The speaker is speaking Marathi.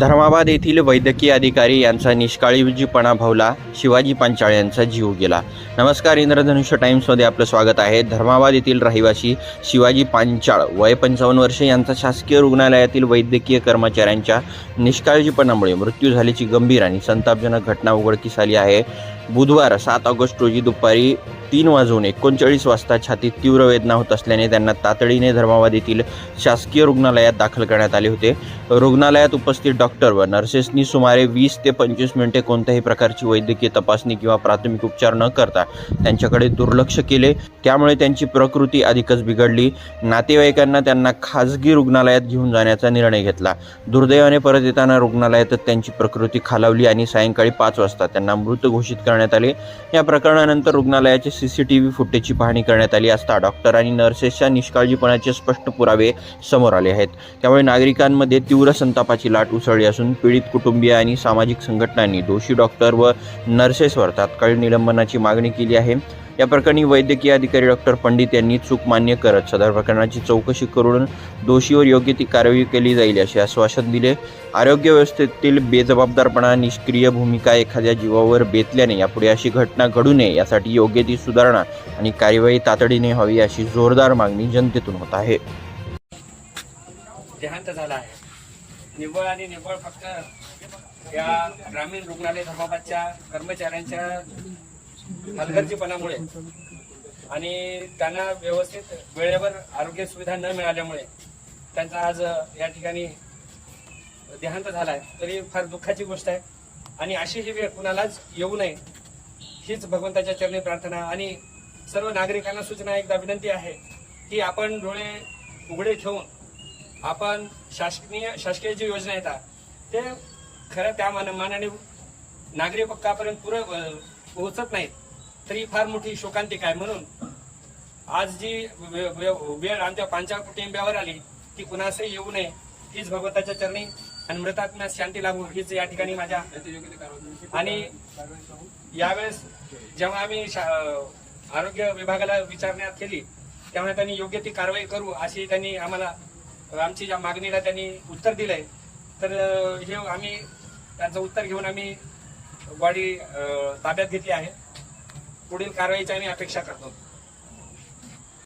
धर्माबाद येथील वैद्यकीय अधिकारी यांचा निष्काळजीपणा भावला. शिवाजी पांचाळ यांचा जीव गेला. नमस्कार इंद्रधनुष्य टाइम्समध्ये आपलं स्वागत आहे. धर्माबाद येथील रहिवासी शिवाजी पांचाळ वय पंचावन्न वर्षे यांचा शासकीय रुग्णालयातील वैद्यकीय कर्मचाऱ्यांच्या निष्काळजीपणामुळे मृत्यू झाल्याची गंभीर आणि संतापजनक घटना उघडकीस आली आहे. बुधवार सात ऑगस्ट रोजी दुपारी तीन वाजून एकोणचाळीस वाजता छातीत तीव्र वेदना होत असल्याने त्यांना तातडीने धर्मावादीतील शासकीय रुग्णालयात दाखल करण्यात आले होते. रुग्णालयात उपस्थित डॉक्टर व नर्सेसनी सुमारे वीस ते पंचवीस मिनिटे कोणत्याही प्रकारची वैद्यकीय तपासणी किंवा प्राथमिक उपचार न करता त्यांच्याकडे दुर्लक्ष केले. त्यामुळे त्यांची प्रकृती अधिकच बिघडली. नातेवाईकांना त्यांना खाजगी रुग्णालयात घेऊन जाण्याचा निर्णय घेतला. दुर्दैवाने परत येताना रुग्णालयातच त्यांची प्रकृती खालावली आणि सायंकाळी पाच वाजता त्यांना मृत घोषित करण्यात आले. या प्रकरणानंतर रुग्णालयाचे सी सी टी व्ही फुटेजची पाहणी करण्यात आली असता डॉक्टर आणि नर्सेसच्या निष्काळजीपणाचे स्पष्ट पुरावे समोर आले आहेत. त्यामुळे नागरिकांमध्ये तीव्र संतापाची लाट उसळली असून पीडित कुटुंबीय आणि सामाजिक संघटनांनी दोषी डॉक्टर व नर्सेसवर तात्काळ निलंबनाची मागणी केली आहे. या प्रकरणी वैद्यकीय अधिकारी डॉक्टर पंडित यांनी चूक मान्य करत सदर प्रकरणाची चौकशी करून दोषीवर योग्य ती कारवाई केली जाईल असे आश्वासन दिले. आरोग्य व्यवस्थेतील बेजबाबदारपणा निष्क्रिय भूमिका एखाद्या जीवावर बेतल्याने यापुढे अशी घटना घडू नये यासाठी योग्य ती सुधारणा आणि कार्यवाही तातडीने व्हावी अशी जोरदार मागणी जनतेतून होत आहे. देहांत झाला आहे. निव्वळ आणि निव्वळ फक्त या ग्रामीण रुग्णालय धर्माबादच्या कर्मचाऱ्यांच्या हलगर्जीपणामुळे. आणि त्यांना व्यवस्थित वेळेवर आरोग्य सुविधा न मिळाल्यामुळे त्यांचा आज या ठिकाणी देहांत झाला आहे तरी फार दुःखाची गोष्ट आहे. आणि अशी ही वेळ कुणालाच येऊ नये हीच भगवंताच्या चरणी प्रार्थना. आणि सर्व नागरिकांना सूचना एकदा विनंती आहे की आपण डोळे उघडे ठेवून आपण शासकीय शासकीय जी योजना येतात ते खरं त्या मान मानाने नागरिक पक्कापर्यंत पुरं पोहोचत नाहीत. तरी फार मोठी शोकांतिका आहे म्हणून आज जी वेळ आमच्या पांचाळ कुटुंबियावर आली ती कुणासही येऊ नये हीच भगवताच्या चरणी आणि मृतात्म्या शांती लागू हीच या ठिकाणी माझ्या आणि यावेळेस जेव्हा आम्ही आरोग्य विभागाला विचारण्यात केली त्यामुळे त्यांनी योग्य ती कारवाई करू अशी त्यांनी आम्हाला आमची ज्या मागणीला त्यांनी उत्तर दिलंय. तर हे आम्ही त्यांचं उत्तर घेऊन आम्ही वाडी ताब्यात घेतली आहे. पुढील कारवाईची आम्ही अपेक्षा करतो.